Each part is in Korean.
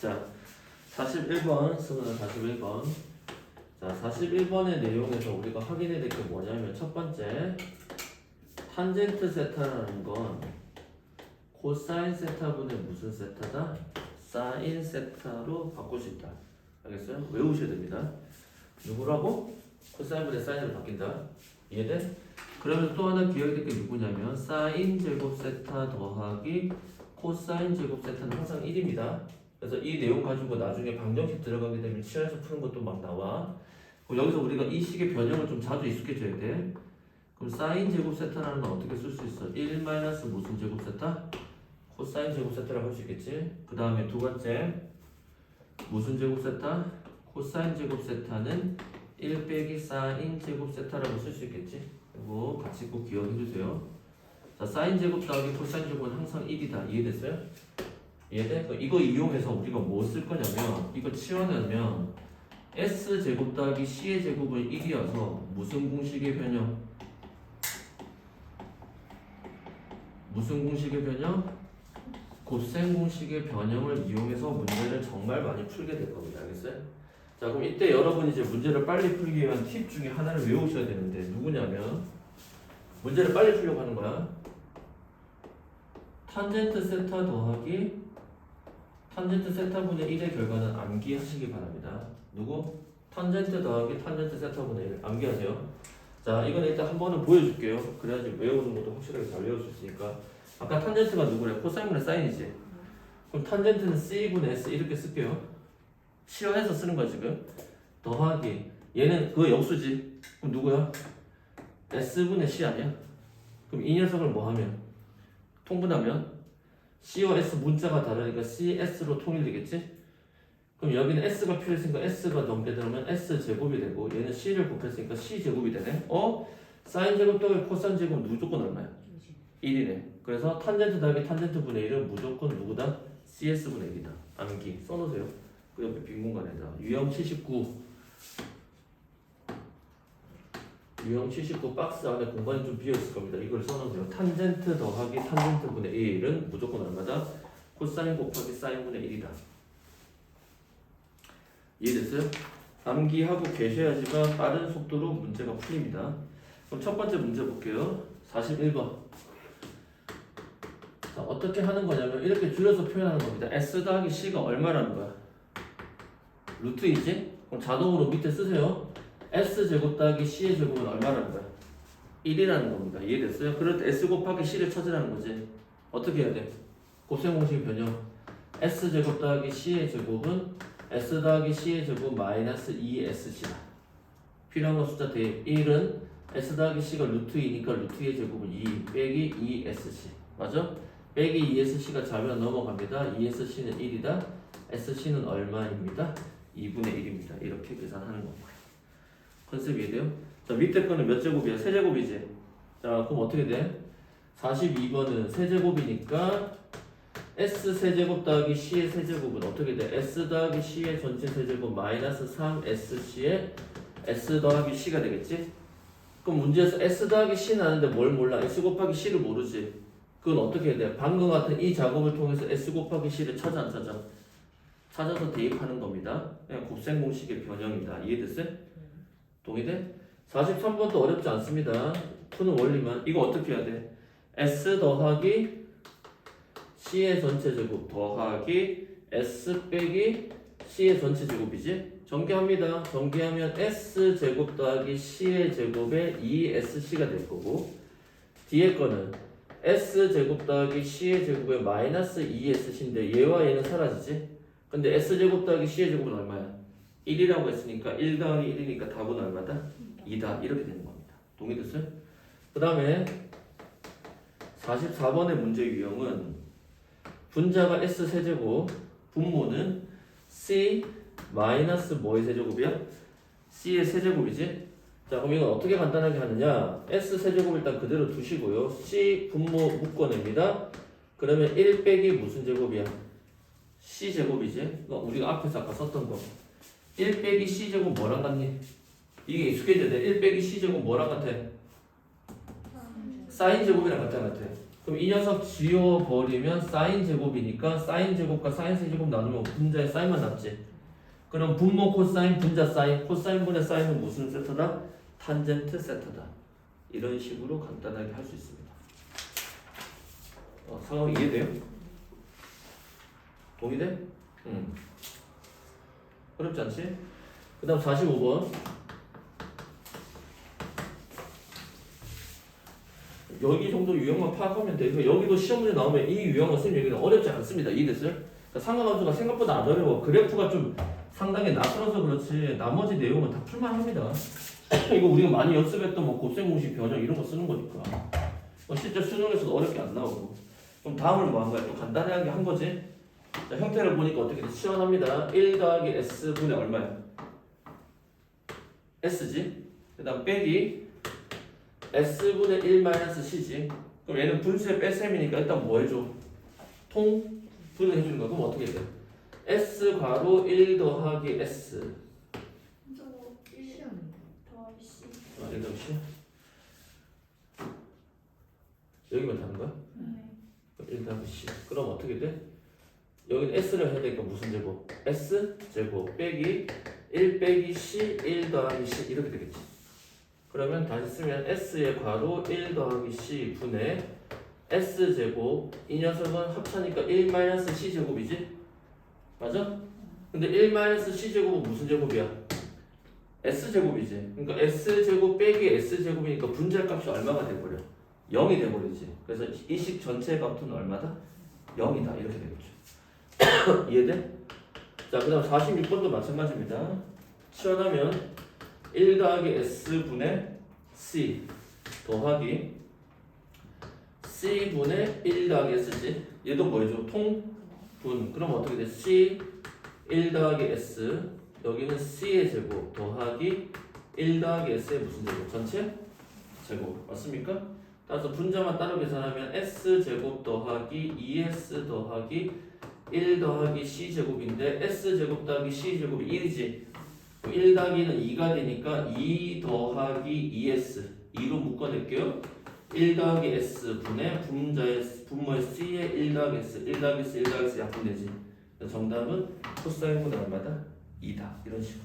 자, 41번, 수능 41번. 자, 41번의 내용에서 우리가 확인해야 될 게 뭐냐면 첫 번째, 탄젠트 세타라는 건 코사인 세타분의 무슨 세타다? 사인 세타로 바꿀 수 있다. 알겠어요? 외우셔야 됩니다. 누구라고? 코사인분의 사인으로 바뀐다. 이해돼? 그러면 또 하나 기억해야 될 게 누구냐면 사인 제곱 세타 더하기 코사인 제곱 세타는 항상 1입니다. 그래서 이 내용 가지고 나중에 방정식 들어가게 되면 시험에서 푸는 것도 막 나와. 여기서 우리가 이 식의 변형을 좀 자주 익숙해져야 돼. 그럼 사인 제곱 세타라는 건 어떻게 쓸 수 있어? 1 마이너스 무슨 제곱 세타? 코사인 제곱 세타라고 할 수 있겠지? 그 다음에 두 번째 무슨 제곱 세타? 코사인 제곱 세타는 1 빼기 사인 제곱 세타라고 쓸 수 있겠지? 이거 같이 꼭 기억해 주세요. 자, 사인 제곱 더하기 코사인 제곱은 항상 1이다. 이해됐어요? 이해돼? 이거 이용해서 우리가 뭐 쓸 거냐면 이거 치워내면 s 제곱 더하기 c의 제곱은 1이어서 무슨 공식의 변형? 무슨 공식의 변형? 곱셈 공식의 변형을 이용해서 문제를 정말 많이 풀게 될 겁니다. 알겠어요? 자 그럼 이때 여러분이 이제 문제를 빨리 풀기 위한 팁 중에 하나를 외우셔야 되는데 누구냐면 문제를 빨리 풀려고 하는 거야. 탄젠트 세타 더하기 탄젠트 세타분의 1의 결과는 암기하시기 바랍니다. 누구? 탄젠트 더하기 탄젠트 세타분의 1 암기하세요. 자 이건 일단 한 번은 보여줄게요. 그래야지 외우는 것도 확실하게 잘 외울 수 있으니까 아까 탄젠트가 누구래? 코사인분의 사인이지. 그럼 탄젠트는 C분의 S 이렇게 쓸게요. 시험해서 쓰는 거야 지금. 더하기 얘는 그 역수지. 그럼 누구야? S분의 C 아니야? 그럼 이 녀석을 뭐 하면? 통분하면 C와 S 문자가 다르니까 CS로 통일되겠지? 그럼 여기는 S가 필요했으니까 S가 넘겨들면 S 제곱이 되고 얘는 C를 곱했으니까 C 제곱이 되네. 어? 사인 제곱 더하기 코사인 제곱 무조건 얼마야? 1이네. 그래서 탄젠트 더하기 탄젠트 분의 1은 무조건 누구다? CS 분의 1이다. 암기 써놓으세요. 그 옆에 빈 공간에다 유형 79 유형 79 박스 안에 공간이 좀 비어 있을 겁니다. 이걸 써놓으세요. 탄젠트 더하기 탄젠트 분의 1은 무조건 얼마다? 코사인 곱하기 사인 분의 1이다. 이해됐어요? 암기하고 계셔야지만 빠른 속도로 문제가 풀립니다. 그럼 첫 번째 문제 볼게요. 41번. 자, 어떻게 하는 거냐면 이렇게 줄여서 표현하는 겁니다. S 더하기 C가 얼마라는 거야? 루트이지? 그럼 자동으로 밑에 쓰세요. S 제곱 더하기 C의 제곱은 얼마라는 거야? 1이라는 겁니다. 이해됐어요? 그럴 때 S 곱하기 C를 찾으라는 거지. 어떻게 해야 돼? 곱셈 공식 변형. S 제곱 더하기 C의 제곱은 S 더하기 C의 제곱 마이너스 2SC다. 필요한 건 숫자 대입. 1은 S 더하기 C가 루트 2니까 루트 2의 제곱은 2 빼기 2SC. 맞아? 빼기 2SC가 자면 넘어갑니다. 2SC는 1이다. SC는 얼마입니다? 2분의 1입니다. 이렇게 계산하는 겁니다. 컨셉 이해돼요? 자, 밑에 거는 몇 제곱이야? 세제곱이지? 자, 그럼 어떻게 돼? 42번은 세제곱이니까 S 세제곱 더하기 C의 세제곱은 어떻게 돼? S 더하기 C의 전체 세제곱 마이너스 3SC의 S 더하기 C가 되겠지? 그럼 문제에서 S 더하기 C는 아는데 뭘 몰라? S 곱하기 C를 모르지? 그건 어떻게 해야 돼? 방금 같은 이 작업을 통해서 S 곱하기 C를 찾아 안 찾아? 찾아서 대입하는 겁니다. 그냥 곱셈 공식의 변형이다. 이해됐어요? 동의돼? 43번도 어렵지 않습니다. 푸는 원리만. 이거 어떻게 해야 돼? S 더하기 C의 전체 제곱 더하기 S 빼기 C의 전체 제곱이지? 전개합니다. 전개하면 S 제곱 더하기 C의 제곱에 2SC가 될 거고 뒤에 거는 S 제곱 더하기 C의 제곱에 마이너스 2SC인데 얘와 얘는 사라지지? 근데 S 제곱 더하기 C의 제곱은 얼마야? 1이라고 했으니까 1 더하기 1이니까 답은 얼마다? 2다 이렇게 되는 겁니다. 동의됐어요? 그 다음에 44번의 문제 유형은 분자가 S 세제곱 분모는 C 마이너스 뭐의 세제곱이야? C의 세제곱이지? 자 그럼 이건 어떻게 간단하게 하느냐 S 세제곱 일단 그대로 두시고요 C 분모 묶어냅니다 그러면 1 빼기 무슨 제곱이야? C 제곱이지? 그거 우리가 앞에서 아까 썼던 거 1 빼기 C 제곱 뭐랑 같니? 이게 익숙해져야 돼. 1 빼기 C 제곱 뭐랑 같아? 사인 제곱이랑 같지 않았대? 그럼 이 녀석 지워버리면 사인 제곱이니까 사인 제곱과 사인 세제곱 나누면 분자에 사인만 남지. 그럼 분모 코사인 분자 사인 코사인 분의 사인은 무슨 세터다? 탄젠트 세터다. 이런 식으로 간단하게 할 수 있습니다. 어, 상황 이해돼요? 동의돼? 응. 어렵지 않지? 그 다음 45번. 여기 정도 유형만 파악하면 돼. 그 여기도 시험 문제 나오면 이 유형은 선생님 여기는 어렵지 않습니다. 이해됐어요? 그러니까 상관함수가 생각보다 안 어려워. 그래프가 좀 상당히 낯설어서 그렇지 나머지 내용은 다 풀만합니다. 이거 우리가 많이 연습했던 뭐 곱셈 공식 변형 이런 거 쓰는 거니까. 뭐 실제 수능에서도 어렵게 안 나오고. 그럼 다음은 뭐한 거야? 좀 간단하게 한 거지. 자, 형태를 보니까 어떻게 돼? 시원합니다. 1 더하기 s 분의 얼마야? s지. 그 다음 빼기 s분의 1 마이너스 c지. 그럼 얘는 분수의 뺄셈이니까 일단 뭐 해줘? 통 분해해 주는 거. 그럼 어떻게 돼? s 괄호 1 더하기 s. 저거 1 더하기 C 아, 1 더하기 c. 여기만 다는 거야? 네 1 더하기 c. 그럼 어떻게 돼? 여기는 s를 해야 되니까 무슨 제곱? s 제곱 빼기 1 빼기 c 1 더하기 c 이렇게 되겠지. 그러면 다시 쓰면 s의 괄호 1 더하기 c 분의 s 제곱 이 녀석은 합차니까 1 마이너스 c 제곱이지? 맞아? 근데 1 마이너스 c 제곱은 무슨 제곱이야? s 제곱이지. 그러니까 s 제곱 빼기 s 제곱이니까 분자값이 얼마가 돼버려? 0이 돼버리지. 그래서 이 식 전체 값은 얼마다? 0이다. 이렇게 되겠죠. 이해돼? 자, 그 다음 46번도 마찬가지입니다. 치환하면 1 더하기 S분의 C 더하기 C분의 1 더하기 S지. 얘도 뭐예요? 통분. 그럼 어떻게 돼? C 1 더하기 S 여기는 C의 제곱 더하기 1 더하기 S의 무슨 제곱? 전체 제곱. 맞습니까? 따라서 분자만 따로 계산하면 S 제곱 더하기 2S 더하기 1 더하기 c 제곱인데 s 제곱 더하기 c 제곱이 1이지. 1 더하기는 2가 되니까 2 더하기 2s 2로 묶어낼게요. 1 더하기 s 분의 분자의 분모의 c의 1 더하기 s 1 더하기 s 1 더하기 s 약분되지. 정답은 코사인분의 얼마다? 2다. 이런 식으로.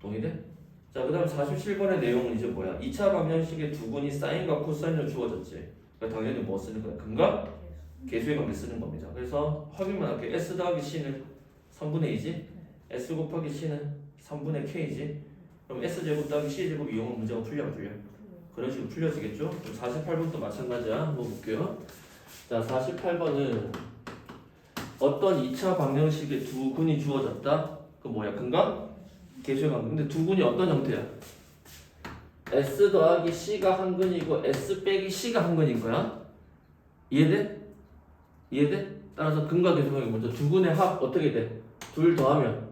동의돼? 자, 그 다음 47번의 내용은 이제 뭐야? 2차 방정식의 두 분이 사인과 코사인으로 주어졌지. 그러니까 당연히 뭐 쓰는 거야? 근과 개수의 관계 쓰는 겁니다. 그래서 확인만 할게요. S 더하기 C는 3분의 2지? S 곱하기 C는 3분의 K지? 그럼 S 제곱 더하기 C 제곱 이용은 문제가 풀려 안 풀려? 그런 식으로 풀려지겠죠? 48번도 마찬가지야. 한번 볼게요. 자, 48번은 어떤 2차 방정식의 두 근이 주어졌다? 그 뭐야? 근과 개수의 관계. 근데 두 근이 어떤 형태야? S 더하기 C가 한 근이고 S 빼기 C가 한 근인 거야. 이해돼? 이해돼? 따라서 근과 계수관계 먼저 두 근의 합 어떻게 돼? 둘 더하면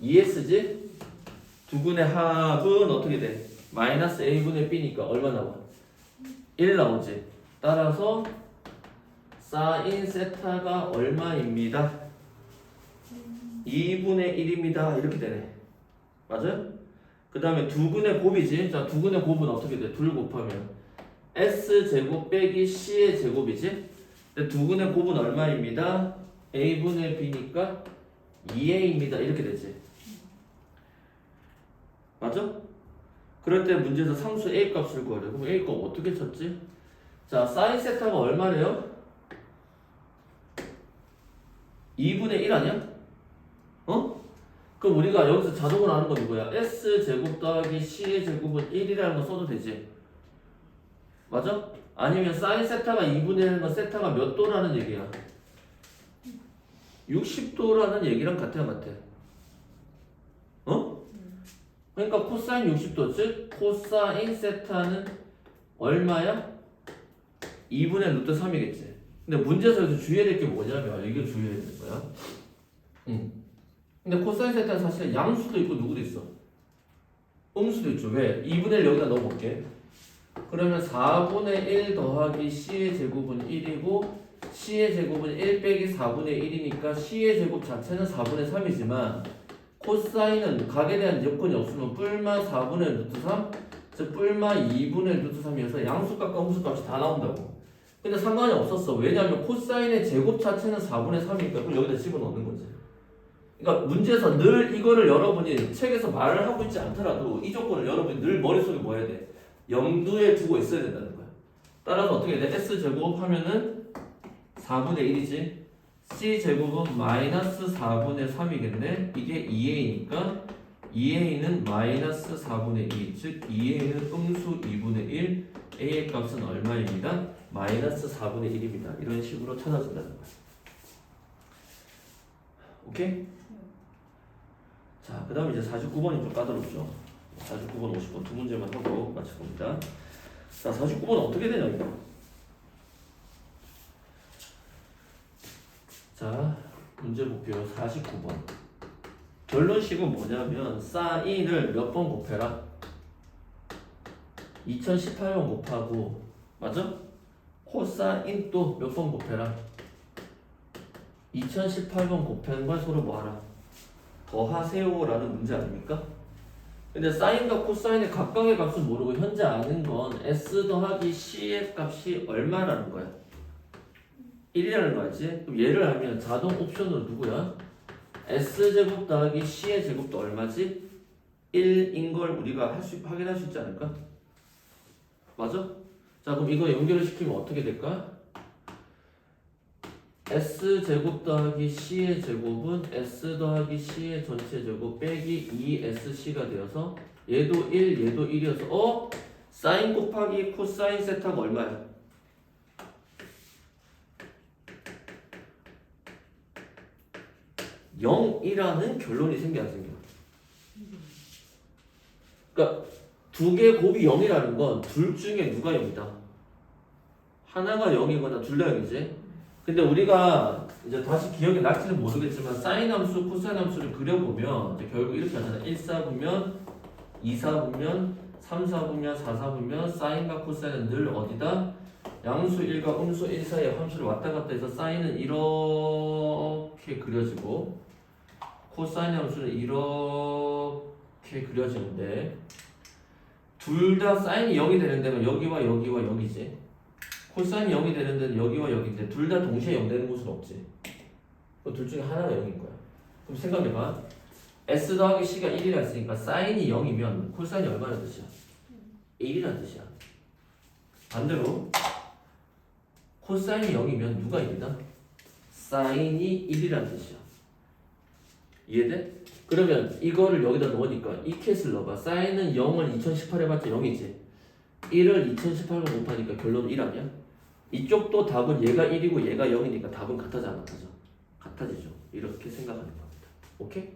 2s지? 두 근의 합은 어떻게 돼? 마이너스 a분의 b니까 얼마 나와? 1 나오지. 따라서 사인 세타가 얼마입니다? 2분의 1입니다. 이렇게 되네. 맞아요? 그 다음에 두 근의 곱이지. 자, 두 근의 곱은 어떻게 돼? 둘 곱하면 s 제곱 빼기 c의 제곱이지. 두 근의 곱은 얼마입니다? a분의 b니까 2a입니다. 이렇게 되지. 맞아? 그럴 때 문제에서 상수 a 값을 구하래. 그럼 a 값 어떻게 찾지? 자, 사인 세타가 얼마래요? 2분의 1 아니야? 어? 그럼 우리가 여기서 자동으로 하는 건 뭐야? s 제곱 더하기 c의 제곱은 1이라는 거 써도 되지. 맞아? 아니면 사인 세타가 2분의 1은 건 세타가 몇 도라는 얘기야? 60도라는 얘기랑 같아 안 같아? 어? 그러니까 코사인 60도 즉 코사인 세타는 얼마야? 2분의 루트 3이겠지 근데 문제에서 주의해야 될 게 뭐냐면 이게 주의해야 되는 거야 응. 근데 코사인 세타는 사실 양수도 있고 누구도 있어 음수도 있죠 왜? 2분의 1 여기다 넣어볼게 그러면 4분의 1 더하기 c의 제곱은 1이고 c의 제곱은 1 빼기 4분의 1이니까 c의 제곱 자체는 4분의 3이지만 코사인은 각에 대한 여건이 없으면 뿔만 4분의 루트 3 즉 뿔마 2분의 루트 3이어서 양수값과 음수값이 다 나온다고. 근데 상관이 없었어. 왜냐하면 코사인의 제곱 자체는 4분의 3이니까 그럼 여기다 집어넣는 거지. 그러니까 문제에서 늘 이거를 여러분이 책에서 말을 하고 있지 않더라도 이 조건을 여러분이 늘 머릿속에 뭐 해야 돼? 염두에 두고 있어야 된다는 거야. 따라서 어떻게 돼? S제곱 하면은 4분의 1이지. C제곱은 마이너스 4분의 3이겠네. 이게 2A니까 2A는 마이너스 4분의 2, 즉 2A는 음수 2분의 1, A의 값은 얼마입니다? 마이너스 4분의 1입니다. 이런 식으로 찾아준다는 거야. 오케이? 자, 그 다음에 이제 49번이 좀 까다롭죠. 49번, 50번 두 문제만 하고 마칠 겁니다. 자, 49번은 어떻게 되냐, 이거? 자, 문제 볼게요. 49번. 결론식은 뭐냐면, 사인을 몇 번 곱해라? 2018번 곱하고, 맞아? 코사인 또 몇 번 곱해라? 2018번 곱하는 걸 서로 뭐하라? 더하세요라는 문제 아닙니까? 근데 사인과 코사인의 각각의 값은 모르고 현재 아는 건 s 더하기 c의 값이 얼마라는 거야? 1이라는 거지? 그럼 얘를 알면 자동 옵션으로 누구야? s제곱 더하기 c의 제곱도 얼마지? 1인 걸 우리가 할 수, 확인할 수 있지 않을까? 맞아? 자 그럼 이거 연결을 시키면 어떻게 될까? S제곱 더하기 c의 제곱은 s 더하기 c의 전체 제곱 빼기 2sc가 되어서 얘도 1 얘도 1이어서 어? 사인 곱하기 코사인 세타가 얼마야? 0이라는 결론이 생겨 안 생겨? 그러니까 두 개 곱이 0이라는 건 둘 중에 누가 0이다? 하나가 0이거나 둘다 0이지? 근데 우리가 이제 다시 기억이 날지는 모르겠지만 사인 함수, 코사인 함수를 그려보면 이제 결국 이렇게 하잖아. 1, 4분면, 2, 4분면, 3, 4분면, 4, 4분면 사인과 코사인은 늘 어디다? 양수 1과 음수 1 사이에 함수를 왔다 갔다 해서 사인은 이렇게 그려지고 코사인 함수는 이렇게 그려지는데 둘 다 사인이 0이 되는 데는 여기와 여기와 여기지. 코사인이 0이 되는 데는 여기와 여기인데 둘 다 동시에 0 되는 곳은 없지. 그둘 중에 하나가 0인 거야. 그럼 생각해봐. S 더하기 C가 1이라 했으니까 사인이 0이면 코사인이 얼마나 뜻이야? 1이라는 뜻이야. 반대로 코사인이 0이면 누가 1이다? 사인이 1이라는 뜻이야. 이해돼? 그러면 이거를 여기다 넣으니까 이 캣을 넣어봐. 사인은 0을 2018 해봤자 0이지. 1을 2018로 곱하니까 결론은 1 아니야? 이쪽도 답은 얘가 1이고 얘가 0이니까 답은 안 같아져? 같아지죠. 이렇게 생각하는 겁니다. 오케이?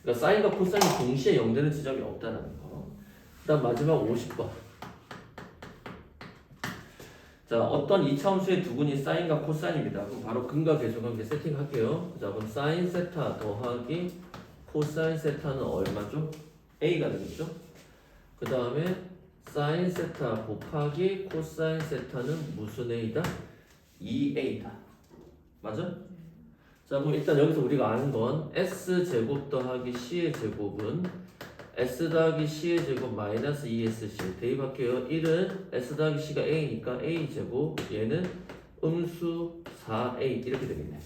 그러니까 사인과 코사인이 동시에 0 되는 지점이 없다는 거. 그 다음 마지막 50번. 자, 어떤 이차함수의 두근이 사인과 코사인입니다. 그럼 바로 근과 함께 세팅할게요. 자, 그럼 사인 세타 더하기 코사인 세타는 얼마죠? A가 되겠죠? 그 다음에 사인 세타 곱하기 코사인 세타는 무슨 A다? 2A다. 맞아? 자, 그럼 일단 여기서 우리가 아는 건 S 제곱 더하기 C의 제곱은 S 더하기 C의 제곱 마이너스 2SC 대입할게요. 1은 S 더하기 C가 A니까 A 제곱 얘는 음수 4A 이렇게 되겠네.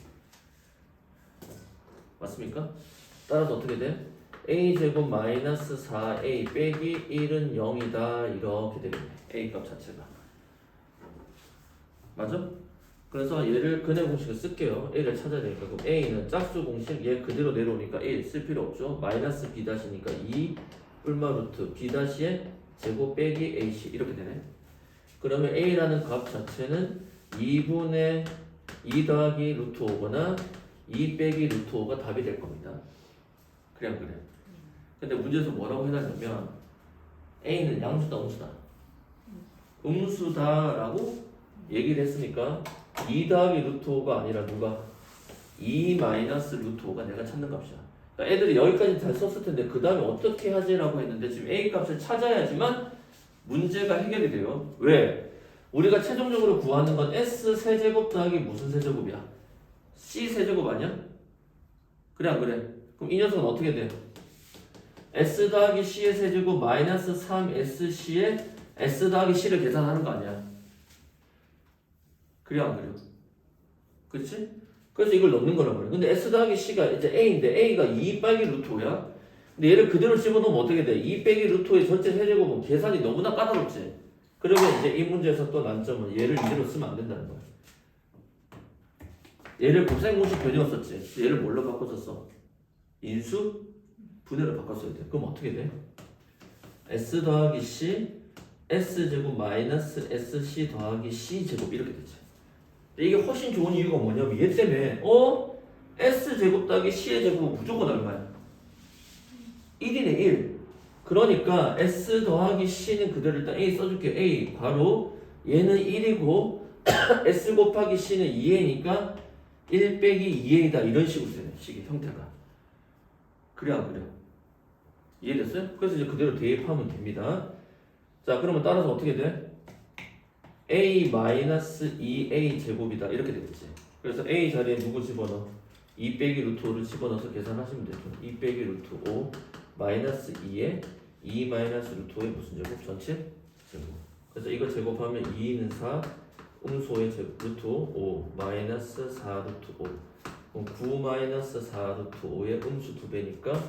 맞습니까? 따라서 어떻게 돼? A 제곱 마이너스 4A 빼기 1은 0이다 이렇게 되겠네. A 값 자체가. 맞아? 그래서 얘를 근해 공식을 쓸게요. A를 찾아야 되니까 그럼 A는 짝수 공식 얘 그대로 내려오니까 1 쓸 필요 없죠. 마이너스 B 다시니까 2 뿔마 루트 B 다시의 제곱 빼기 AC 이렇게 되네. 그러면 A라는 값 자체는 2분의 2 더하기 루트 5거나 2 빼기 루트 5가 답이 될 겁니다. 그냥 그래. 근데 문제에서 뭐라고 해놨냐면 A는 양수다 음수다. 음수다라고 얘기를 했으니까 2 더하기 루트 5가 아니라 누가 2 마이너스 루트 5가 내가 찾는 값이야. 그러니까 애들이 여기까지 잘 썼을 텐데 그 다음에 어떻게 하지라고 했는데 지금 A 값을 찾아야지만 문제가 해결이 돼요. 왜? 우리가 최종적으로 구하는 건 S 세제곱 더하기 무슨 세제곱이야? C 세제곱 아니야? 그래 안 그래? 그럼 이 녀석은 어떻게 돼? S 더하기 C의 세제곱 마이너스 3SC의 S 더하기 C를 계산하는 거 아니야 그래 안 그래? 그렇지? 그래서 이걸 넣는 거란 말이야 근데 S 더하기 C가 이제 A인데 A가 2 빼기 루트 5야 근데 얘를 그대로 집어넣으면 어떻게 돼? 2 빼기 루트 5의 전체 세제곱은 계산이 너무나 까다롭지 그러면 이제 이 문제에서 또 난점은 얘를 이대로 쓰면 안 된다는 거야 얘를 곱셈 공식 변형했었지 얘를 뭘로 바꿔줬어? 인수 분해로 바꿨어야 돼. 그럼 어떻게 돼? s 더하기 c s 제곱 마이너스 sc 더하기 c 제곱 이렇게. 근데 이게 훨씬 좋은 이유가 뭐냐면 얘 때문에 어 s 제곱 더하기 c의 제곱은 무조건 얼마야? 1이네 1. 그러니까 s 더하기 c는 그대로 일단 a 써줄게. a 괄호 얘는 1이고 s 곱하기 c는 2a니까 1 빼기 2a다 이런 식으로 되네. 식의 형태가. 그래 안 그래? 이해됐어요? 그래서 이제 그대로 대입하면 됩니다. 자 그러면 따라서 어떻게 돼? a 마이너스 2a 제곱이다 이렇게 되겠지. 그래서 a 자리에 누구 집어넣어? 2 빼기 루트 5를 집어넣어서 계산하시면 되죠. 2 빼기 루트 5 마이너스 2에 2 마이너스 루트 5의 무슨 제곱? 전체 제곱. 그래서 이거 제곱하면 2는 4, 음소의 제곱 루트 5 마이너스 4 루트 5 그럼 9 마이너스 4 루트 5의 음수 2배니까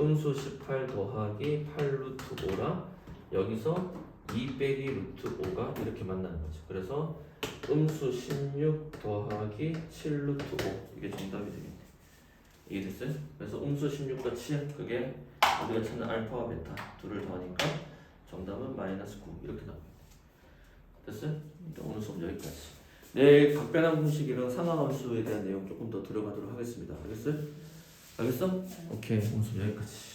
음수 18 더하기 8 루트 5라 여기서 2 빼기 루트 5가 이렇게 만나는 거죠. 그래서 음수 16 더하기 7 루트 5 이게 정답이 되겠네. 이해됐어요? 그래서 음수 16과 7 그게 우리가 찾는 알파와 베타 둘을 더하니까 정답은 마이너스 9 이렇게 나옵니다. 됐어요? 일단 오늘 수업 여기까지. 내일 각변환 공식 이런 상하함수에 대한 내용 조금 더 들어가도록 하겠습니다. 알겠어요? 알겠어? 오케이 오늘 여기까지.